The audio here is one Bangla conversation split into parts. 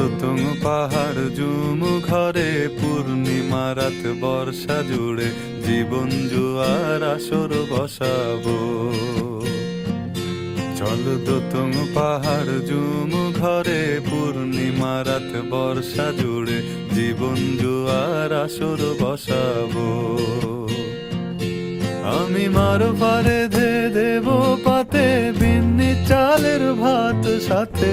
দোতং পাহাড় জুম ঘরে পূর্ণিমা রাত বর্ষা জুড়ে জীবন জুয়ার আসর বসাবো। চল দোতং পাহাড় জুম ঘরে পূর্ণিমা রাত বর্ষা জুড়ে জীবন জুয়ার আসর বসাবো। আমি মার পারে ধে দেব পাতে, বিন্নি চালের ভাত সাথে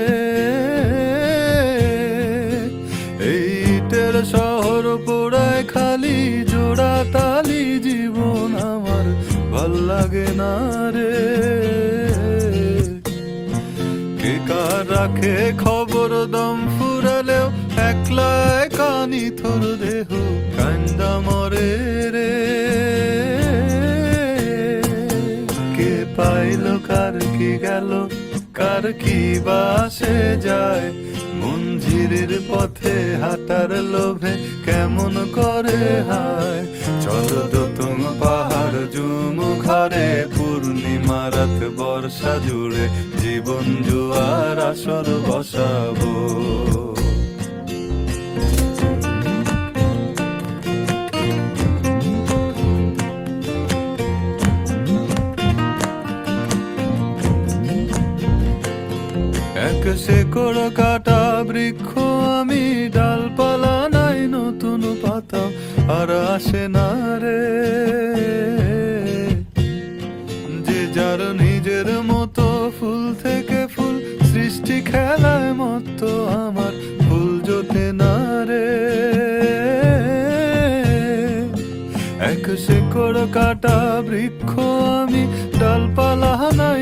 ভালো লাগে না রে। কে কার রাখে খবর দম ফুরালেও, একলা কানি থর দেহ কান্দা মরে রে। কে পাইল, কার কি গেল, কার কি বাসে যায়। মঞ্জিরের পথে হাঁটার লোভে কেমন করে হায়। রাত বর্ষা জুড়ে জীবন জুয়ার আসর বসাবো। এক শেকড় কাটা বৃক্ষ, আমি ডালপালা নাই নতুন পাতা, আর আসে না রে। যার নিজের মতো ফুল থেকে ফুল সৃষ্টি খেলায় মতো আমার ফুল জোটে না রে। এক শেকড় কাটা বৃক্ষ আমি ডালপালা নাই